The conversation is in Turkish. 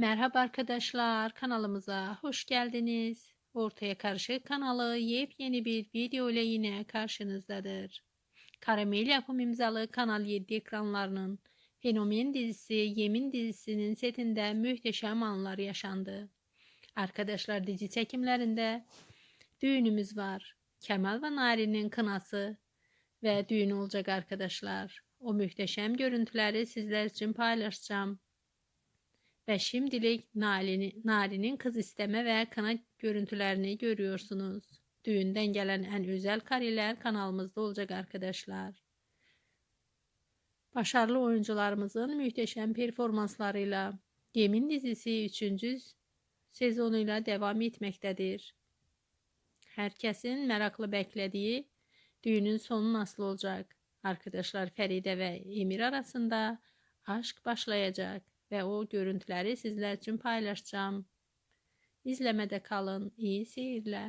Merhaba arkadaşlar, kanalımıza hoş geldiniz. Ortaya Karışık kanalı yepyeni bir video ile yine karşınızdadır. Karamel yapım imzalı Kanal 7 ekranlarının Fenomen dizisi Yemin dizisinin setinde muhteşem anlar yaşandı. Arkadaşlar dizi çekimlerinde düğünümüz var. Kemal ve Nari'nin kınası ve düğün olacak arkadaşlar. O muhteşem görüntüleri sizler için paylaşacağım. Ve şimdilik Nari'nin, Nari'nin kız isteme ve kına görüntülerini görüyorsunuz. Düğünden gelen en özel kareler kanalımızda olacak arkadaşlar. Başarılı oyuncularımızın muhteşem performanslarıyla Yemin dizisi 3. sezonuyla devam etmektedir. Herkesin merakla beklediği düğünün sonu nasıl olacak? Arkadaşlar Feride ve Emir arasında aşk başlayacak ve o görüntüleri sizler için paylaşacağım. İzlemede kalın. İyi seyirler.